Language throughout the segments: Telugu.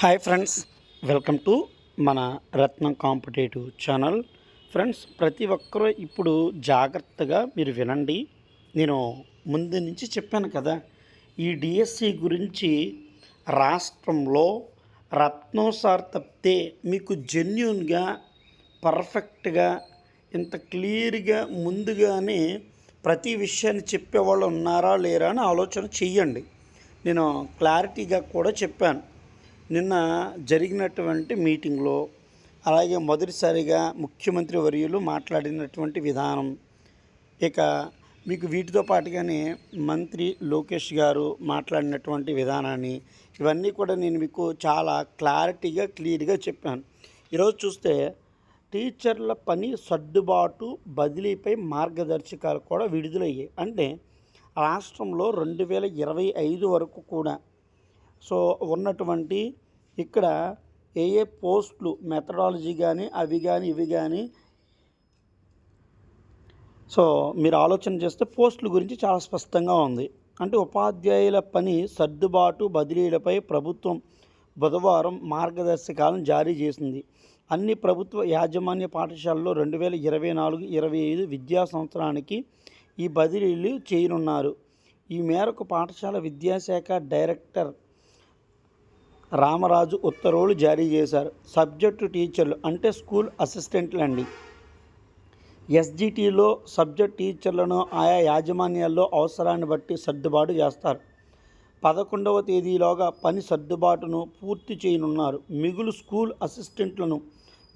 హాయ్ ఫ్రెండ్స్ వెల్కమ్ టు మన రత్నం కాంపిటేటివ్ ఛానల్ ఫ్రెండ్స్ ప్రతి ఒక్కరూ ఇప్పుడు జాగ్రత్తగా మీరు వినండి. నేను ముందు నుంచి చెప్పాను కదా ఈ డిఎస్సి గురించి రాష్ట్రంలో రత్నోసార్ తప్పితే మీకు జెన్యున్గా పర్ఫెక్ట్గా ఇంత క్లియర్గా ముందుగానే ప్రతి విషయాన్ని చెప్పేవాళ్ళు ఉన్నారా లేరా అని ఆలోచన చెయ్యండి. నేను క్లారిటీగా కూడా చెప్పాను. నిన్న జరిగినటువంటి మీటింగ్లో అలాగే మొదటిసారిగా ముఖ్యమంత్రి వర్యులు మాట్లాడినటువంటి విధానం. ఇక మీకు వీటితో పాటుగానే మంత్రి లోకేష్ గారు మాట్లాడినటువంటి విధానాన్ని ఇవన్నీ కూడా నేను మీకు చాలా క్లారిటీగా క్లియర్గా చెప్పాను. ఈరోజు చూస్తే టీచర్ల పని సర్దుబాటు బదిలీపై మార్గదర్శకాలు కూడా విడుదలయ్యాయి. అంటే రాష్ట్రంలో రెండు వేల ఇరవై ఐదు వరకు కూడా సో ఉన్నటువంటి ఇక్కడ ఏ ఏ పోస్టులు మెథడాలజీ కానీ అవి కానీ ఇవి కానీ సో మీరు ఆలోచన చేస్తే పోస్టుల గురించి చాలా స్పష్టంగా ఉంది. అంటే ఉపాధ్యాయుల పని సర్దుబాటు బదిలీలపై ప్రభుత్వం బుధవారం మార్గదర్శకాలను జారీ చేసింది. అన్ని ప్రభుత్వ యాజమాన్య పాఠశాలలో రెండు వేల ఇరవై నాలుగు ఇరవై ఐదు విద్యా సంవత్సరానికి ఈ బదిలీలు చేయనున్నారు. ఈ మేరకు పాఠశాల విద్యాశాఖ డైరెక్టర్ రామరాజు ఉత్తర్వులు జారీ చేశారు. సబ్జెక్టు టీచర్లు అంటే స్కూల్ అసిస్టెంట్లు అండి. ఎస్జిటిలో సబ్జెక్ట్ టీచర్లను ఆయా యాజమాన్యాల్లో అవసరాన్ని బట్టి సర్దుబాటు చేస్తారు. పదకొండవ తేదీలోగా పని సర్దుబాటును పూర్తి చేయనున్నారు. మిగులు స్కూల్ అసిస్టెంట్లను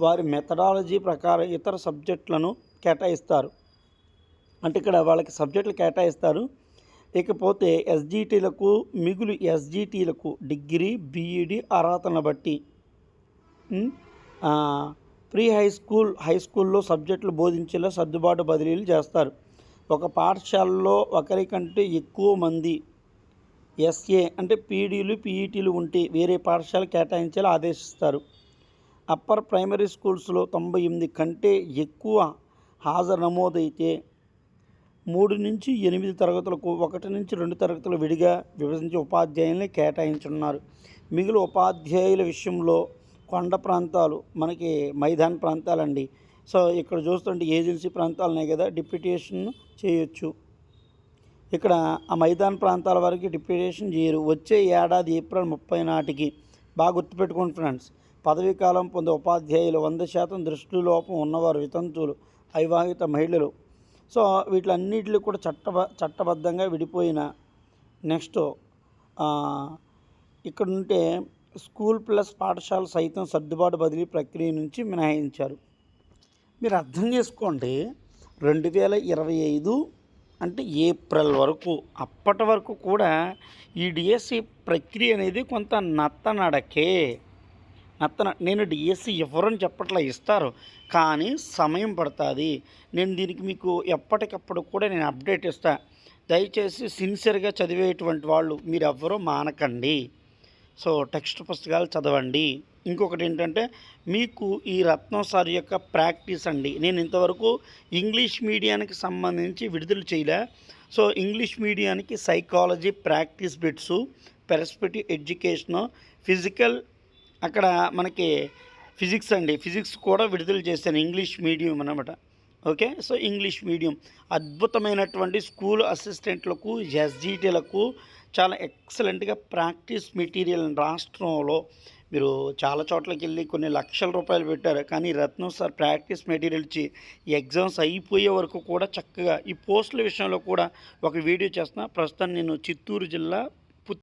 వారి మెథడాలజీ ప్రకారం ఇతర సబ్జెక్టులను కేటాయిస్తారు. అంటే ఇక్కడ వాళ్ళకి సబ్జెక్టులు కేటాయిస్తారు. ఇకపోతే ఎస్జీటీలకు మిగులు ఎస్జీటీలకు డిగ్రీ బీఈడి అర్హతను బట్టి. ప్రీ హై స్కూల్ హై స్కూల్లో సబ్జెక్టులు బోధించేలా సర్దుబాటు బదిలీలు చేస్తారు. ఒక పాఠశాలలో ఒకరికంటే ఎక్కువ మంది ఎస్ఏ అంటే పీడీలు పీఈటీలు ఉంటే వేరే పాఠశాల కేటాయించేలా ఆదేశిస్తారు. అప్పర్ ప్రైమరీ స్కూల్స్లో తొంభై ఎనిమిది కంటే ఎక్కువ హాజరు నమోదైతే మూడు నుంచి ఎనిమిది తరగతులకు ఒకటి నుంచి రెండు తరగతులు విడిగా విభజించి ఉపాధ్యాయుల్ని కేటాయించున్నారు మిగిలిన ఉపాధ్యాయుల విషయంలో కొండ ప్రాంతాలు మనకి మైదాన ప్రాంతాలండి. సో ఇక్కడ చూస్తుంటే ఏజెన్సీ ప్రాంతాలనే కదా డిప్యూటేషన్ చేయొచ్చు. ఇక్కడ ఆ మైదాన ప్రాంతాల వరకు డిప్యూటేషన్ చేయరు. వచ్చే ఏడాది ఏప్రిల్ ముప్పై నాటికి. బాగా గుర్తుపెట్టుకోండి ఫ్రెండ్స్ పదవీ కాలం పొందే ఉపాధ్యాయులు వంద శాతం దృష్టి లోపం ఉన్నవారు వితంతువులు అవివాహిత మహిళలు. సో వీటిలన్నిటిలో కూడా చట్టబ చట్టబద్ధంగా విడిపోయిన నెక్స్ట్ ఇక్కడ ఉంటే స్కూల్ ప్లస్ పాఠశాల సైతం సర్దుబాటు బదిలీ ప్రక్రియ నుంచి మినహాయించారు. మీరు అర్థం చేసుకోండి రెండు వేల ఇరవై ఐదు అంటే ఏప్రిల్ వరకు అప్పటి వరకు కూడా ఈ డిఎస్సి ప్రక్రియ అనేది కొంత నత్తనడకే. నత్తన నేను డిఎస్సి ఇవ్వరని చెప్పట్లా ఇస్తారు కానీ సమయం పడుతుంది. నేను దీనికి మీకు ఎప్పటికప్పుడు కూడా నేను అప్డేట్ ఇస్తాను దయచేసి సిన్సియర్గా చదివేటువంటి వాళ్ళు మీరు ఎవ్వరూ మానకండి. సో టెక్స్ట్ పుస్తకాలు చదవండి. ఇంకొకటి ఏంటంటే మీకు ఈ రత్నం సార్ యొక్క ప్రాక్టీస్ అండి. నేను ఇంతవరకు ఇంగ్లీష్ మీడియానికి సంబంధించి విడుదల చేయలే. So English మీడియానికి psychology practice bits perspective education physical అక్కడ మనకి ఫిజిక్స్ అండి. ఫిజిక్స్ కూడా విడుదల చేశాను. ఇంగ్లీష్ మీడియం అనమాట ఓకే? So English medium. అద్భుతమైనటువంటి స్కూల్ అసిస్టెంట్లకు ఎస్జీటీలకు చాలా ఎక్సలెంట్గా ప్రాక్టీస్ మెటీరియల్ రాష్ట్రంలో మీరు చాలా చోట్లకి వెళ్ళి కొన్ని లక్షల రూపాయలు పెట్టారు. కానీ రత్నం సార్ ప్రాక్టీస్ మెటీరియల్ ఇచ్చి ఎగ్జామ్స్ అయిపోయే వరకు కూడా చక్కగా ఈ పోస్టుల విషయంలో కూడా ఒక వీడియో చేస్తున్నా. ప్రస్తుతం నేను చిత్తూరు జిల్లా